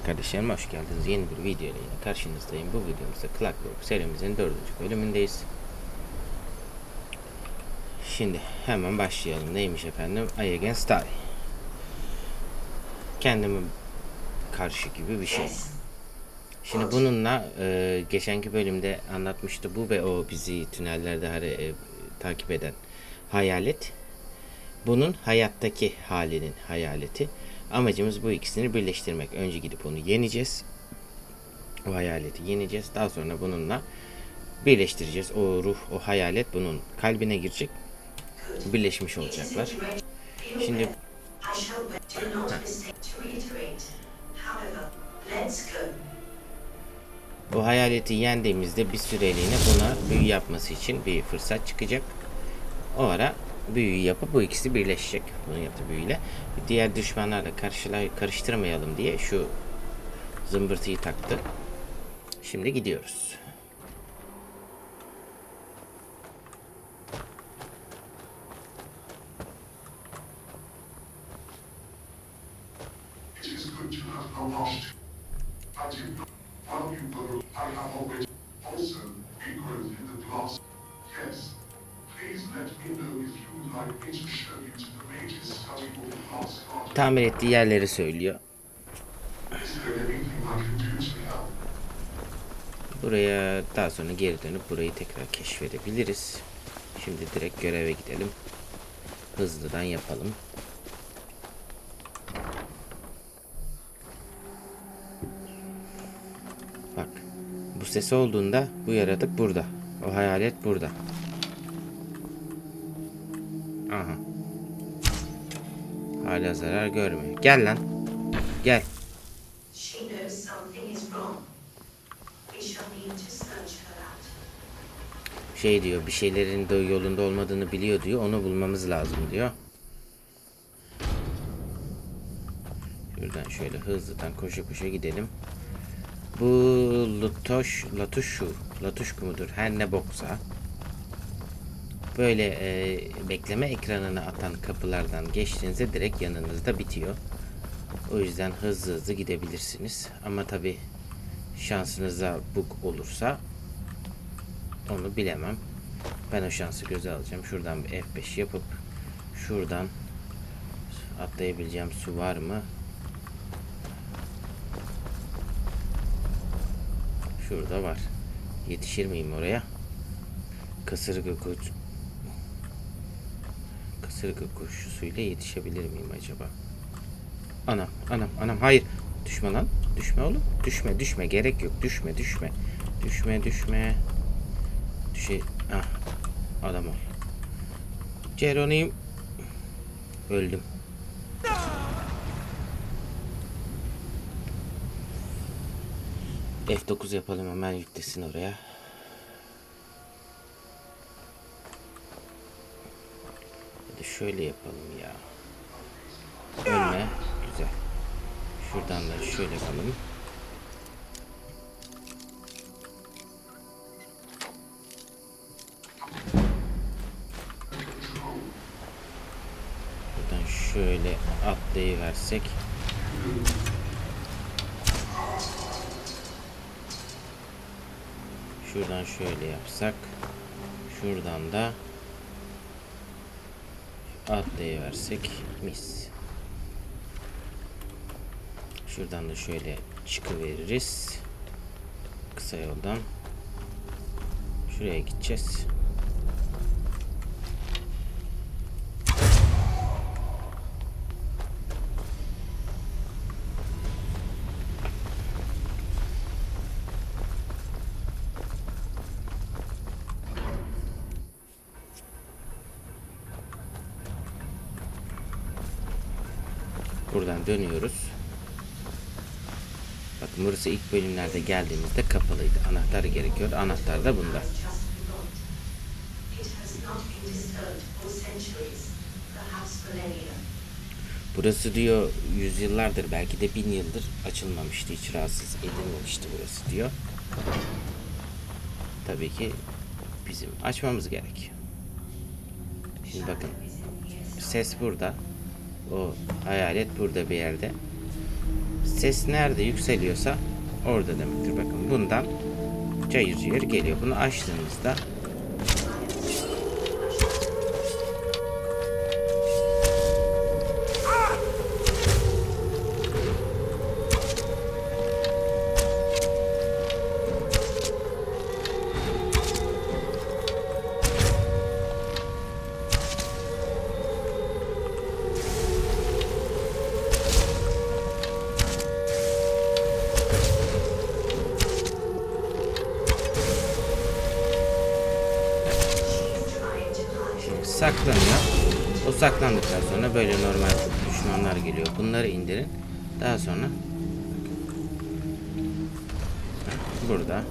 Kardeşlerim, hoş geldiniz. Yeni bir video ile yine karşınızdayım. Bu videomuzda Clockwork serimizin dördüncü bölümündeyiz. Şimdi hemen başlayalım. Neymiş efendim? I Against I. Kendime karşı gibi bir şey. Şimdi bununla e, geçenki bölümde anlatmıştı bu ve o bizi tünellerde hare- e, takip eden hayalet. Bunun hayattaki halinin hayaleti. Amacımız bu ikisini birleştirmek. Önce gidip onu yeneceğiz. O hayaleti yeneceğiz. Daha sonra bununla birleştireceğiz. O ruh, o hayalet bunun kalbine girecek. Birleşmiş olacaklar. Şimdi o hayaleti yendiğimizde bir süreliğine buna büyü yapması için bir fırsat çıkacak. O ara büyüyü yapıp bu ikisi birleşecek. Bunu yaptı büyüyle. Diğer düşmanlarla karşıla karıştırmayalım diye şu zımbırtıyı taktı. Şimdi gidiyoruz. Tamir ettiği yerleri söylüyor. Buraya daha sonra geri dönüp burayı tekrar keşfedebiliriz. Şimdi direkt göreve gidelim. Hızlıdan yapalım. Bak. Bu ses olduğunda bu yaratık burada. O hayalet burada. Hala zarar görmüyor. Gel lan. Gel. Şey diyor bir şeylerin de yolunda olmadığını biliyor diyor onu bulmamız lazım diyor. Şuradan şöyle hızlıdan koşu koşu gidelim. Bu Latoş, Latuşu, Latuşku mudur? Her ne boksa. Böyle e, bekleme ekranına atan kapılardan geçtiğinizde direkt yanınızda bitiyor. O yüzden hızlı hızlı gidebilirsiniz. Ama tabi şansınıza bug olursa onu bilemem. Ben o şansı göze alacağım. Şuradan bir F5 yapıp şuradan atlayabileceğim su var mı? Şurada var. Yetişir miyim oraya? Kasırga Kasırga koşusuyla yetişebilir miyim acaba? Anam, anam, anam. Hayır. Düşme lan. Düşme oğlum. Düşme, düşme. Gerek yok. Düşme, düşme. Düşme, düşme. Düşe... Ah. Adam ol. Ceronim. Öldüm. F9 yapalım hemen yüklesin oraya. Şöyle yapalım ya. Ölme. Güzel. Şuradan da şöyle yapalım. Buradan şöyle atlayıversek. Şuradan şöyle yapsak. Şuradan da atlayıversek mis. Şuradan da şöyle çıkıveririz. Kısa yoldan. Şuraya gideceğiz. Dönüyoruz. Bakın burası ilk bölümlerde geldiğimizde kapalıydı. Anahtar gerekiyor. Anahtar da bunda. Burası diyor yüzyıllardır belki de bin yıldır açılmamıştı. Hiç rahatsız edilmemişti burası diyor. Tabii ki bizim açmamız gerek. Şimdi bakın. Ses burada. O hayalet burada bir yerde. Ses nerede yükseliyorsa orada demektir. Bakın bundan cayır cayır geliyor. Bunu açtığımızda saklandıktan sonra böyle normal düşmanlar geliyor. Bunları indirin. Daha sonra burada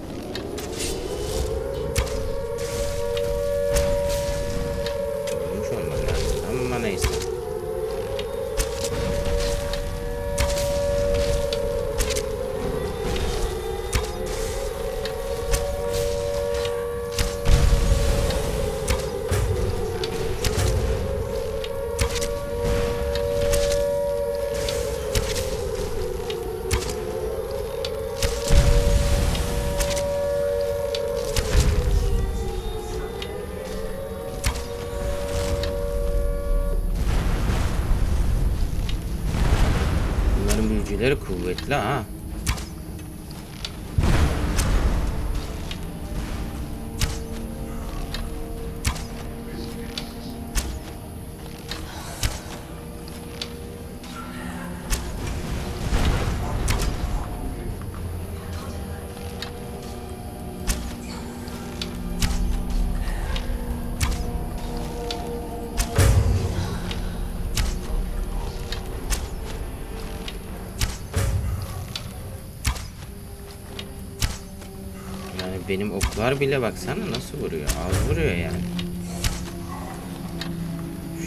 benim oklar bile baksana nasıl vuruyor. Az vuruyor yani.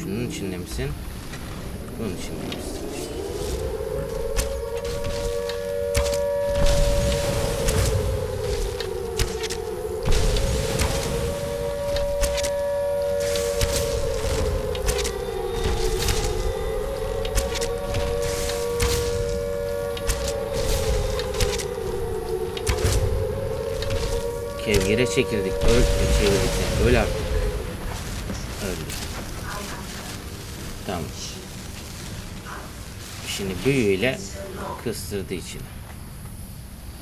Şunun içinde misin? Bunun içinde misin? Kevgire çekirdik. Öl, çevirdik. Öl artık. Öldü. Tamam. Şimdi büyüyle kıstırdı içine.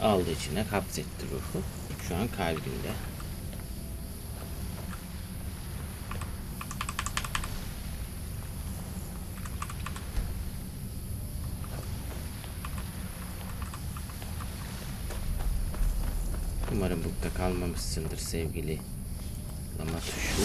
Aldı içine, hapsetti ruhu. Şu an kalbinde. Burada kalmamışsındır sevgili Lama tuşu.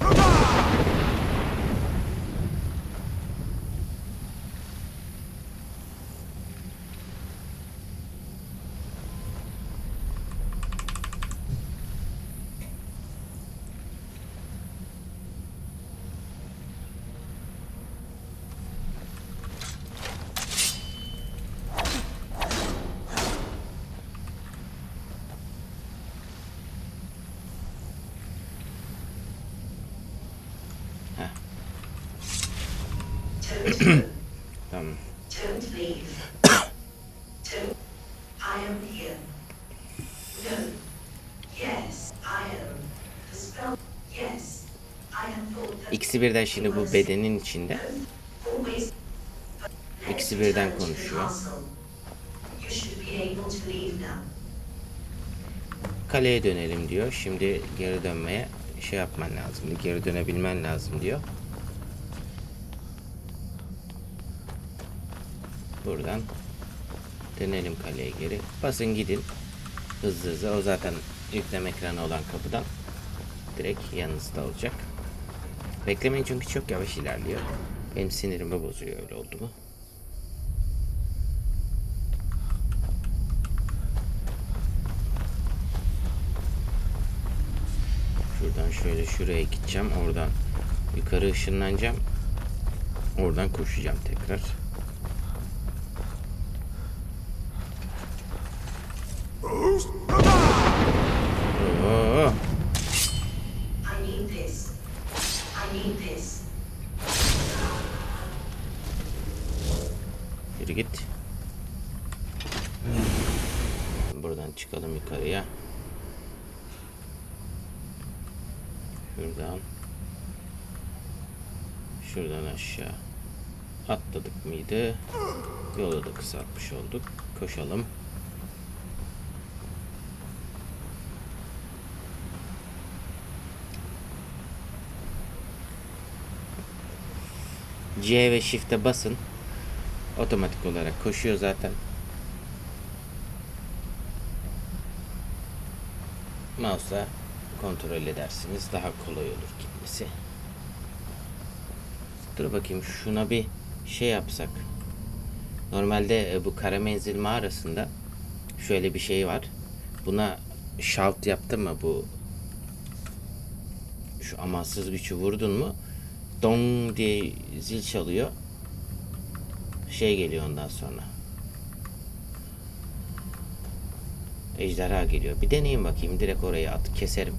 Don't that. İkisi birden şimdi bu bedenin içinde. İkisi birden konuşuyor. Kaleye dönelim diyor. Şimdi geri dönmeye şey yapman lazım. Geri dönebilmen lazım diyor. Buradan dönelim kaleye geri. Basın gidin. Hızlı hızlı. O zaten yükleme ekranı olan kapıdan direkt yanınızda olacak. Beklemeyin çünkü çok yavaş ilerliyor. Benim sinirimi bozuyor öyle oldu mu? Şuradan şöyle şuraya gideceğim. Oradan yukarı ışınlanacağım. Oradan koşacağım tekrar. Yürü git. Buradan çıkalım yukarıya. Şuradan. Şuradan aşağı. Atladık mıydı? Yolu da kısaltmış olduk. Koşalım. C ve Shift'e basın. Otomatik olarak koşuyor zaten. Mouse'la kontrol edersiniz. Daha kolay olur gitmesi. Dur bakayım şuna bir şey yapsak. Normalde e, bu kara menzil mağarasında şöyle bir şey var. Buna shout yaptın mı bu şu amansız gücü vurdun mu dong diye zil çalıyor. Şey geliyor ondan sonra. Ejderha geliyor. Bir deneyeyim bakayım. Direkt oraya at keserim.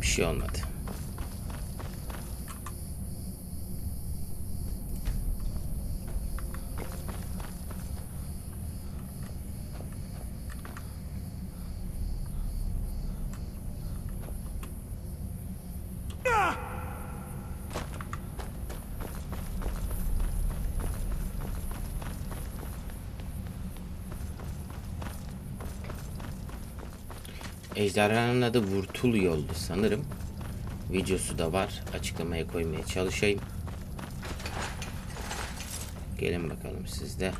Bir şey olmadı. Ejderhanın adı Vurtul Yoldu sanırım. Videosu da var. Açıklamaya koymaya çalışayım. Gelin bakalım sizde.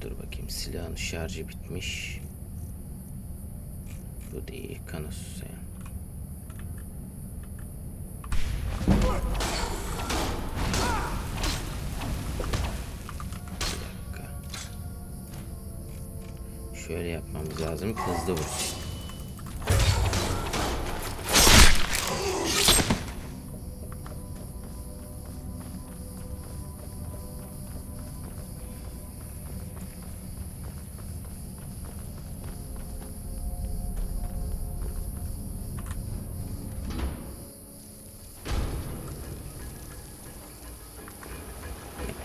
Dur bakayım silahın şarjı bitmiş. Bu değil Kanasus yani. Yapmamız lazım hızlı vursun.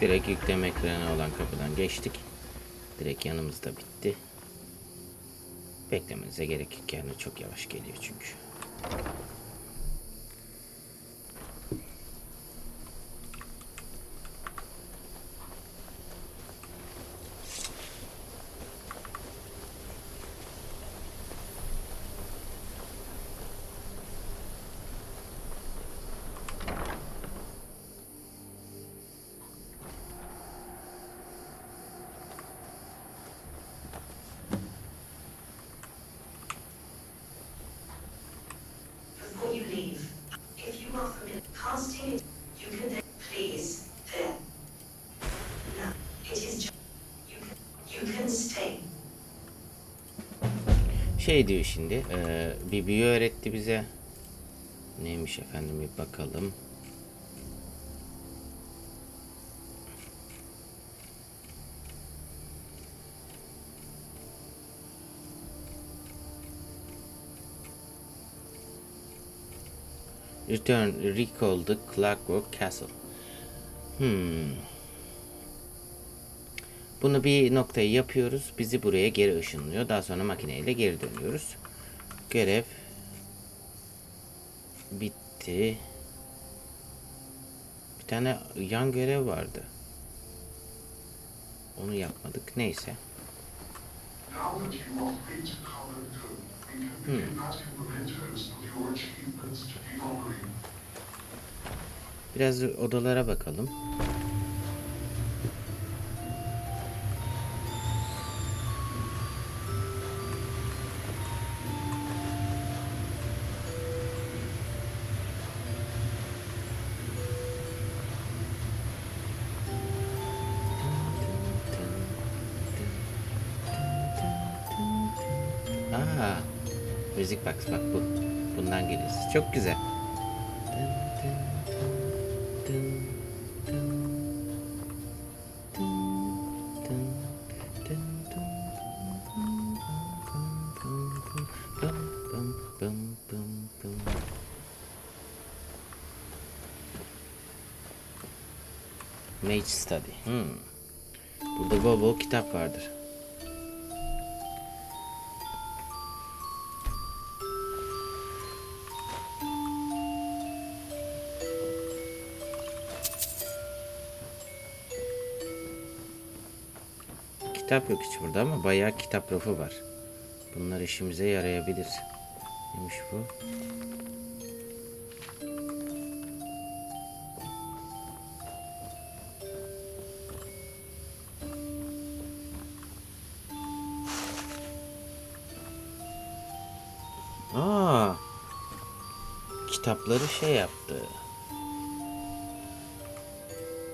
Direkt yükleme ekranı olan kapıdan geçtik. Direkt yanımızda bitti. Beklemenize gerek yok yani çok yavaş geliyor çünkü. Şey diyor şimdi, eee, bir büyü öğretti bize. Neymiş efendim bir bakalım. Return, recall the Clockwork Castle. Hmm. Bunu bir noktaya yapıyoruz. Bizi buraya geri ışınlıyor. Daha sonra makineyle geri dönüyoruz. Görev bitti. Bir tane yan görev vardı. Onu yapmadık. Neyse. Now that you are Müzik bak bak bu. Bundan geliyoruz. Çok güzel. Mage Study. Hmm. Burada bol bol kitap vardır. Kitap yok hiç burada ama bayağı kitap rafı var. Bunlar işimize yarayabilir. Neymiş bu? Aa, kitapları şey yaptı.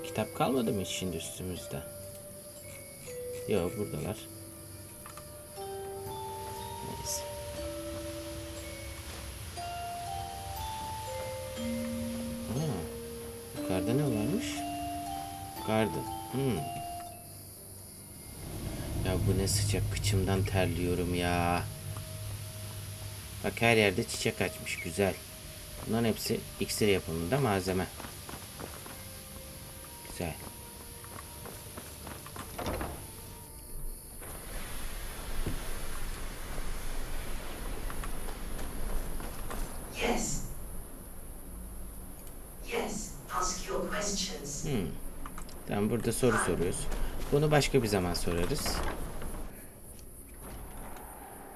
Kitap kalmadı mı hiç şimdi üstümüzde? Yok buradalar. Neyse. Aa, yukarıda ne varmış? Garden. Hmm. Ya bu ne sıcak kıçımdan terliyorum ya. Bak her yerde çiçek açmış güzel. Bunların hepsi iksir yapımında malzeme. Güzel. Yes. Yes. Ask your questions. Hmm. Tamam burada soru soruyoruz. Bunu başka bir zaman sorarız.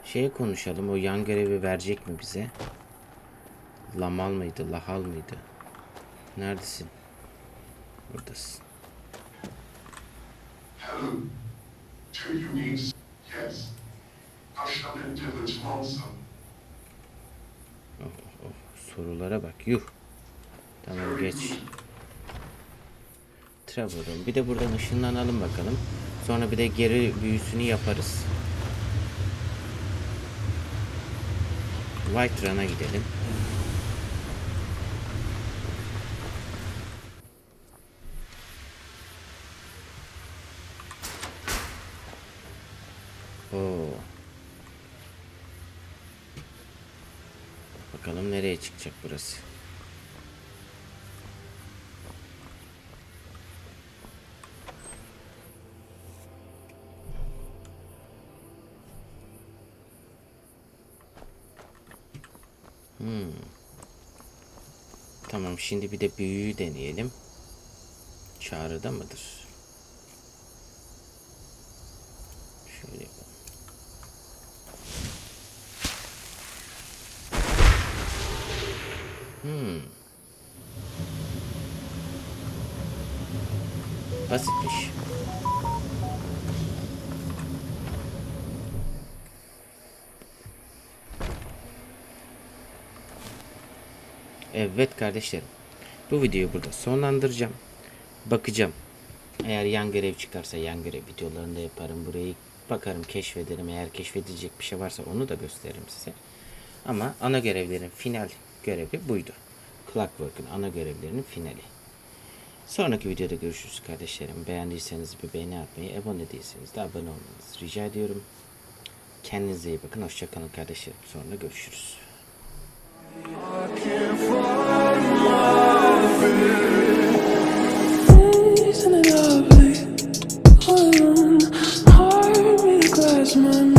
Şeye konuşalım. O yan görevi verecek mi bize? Lamal mıydı? Lahal mıydı? Neredesin? Buradasın. Hello. Do you mean yes? Shall endeavor to answer. Oh, oh, sorulara bak. Yuh. Tamam geç. Travel room. Bir de buradan ışınlanalım bakalım. Sonra bir de geri büyüsünü yaparız. White Run'a gidelim. Oo. Bakalım nereye çıkacak burası. Hmm. Tamam şimdi bir de büyüyü deneyelim. Çağrıda mıdır? Şöyle yapalım. Hmm. Basitmiş. Evet kardeşlerim. Bu videoyu burada sonlandıracağım. Bakacağım. Eğer yan görev çıkarsa yan görev videolarını da yaparım. Burayı bakarım keşfederim. Eğer keşfedilecek bir şey varsa onu da gösteririm size. Ama ana görevlerin final görevi buydu. Clockwork'un ana görevlerinin finali. Sonraki videoda görüşürüz kardeşlerim. Beğendiyseniz bir beğeni atmayı, abone değilseniz de abone olmanızı rica ediyorum. Kendinize iyi bakın. Hoşçakalın kardeşlerim. Sonra görüşürüz. Isn't it lovely? All alone, heart really glass my mind.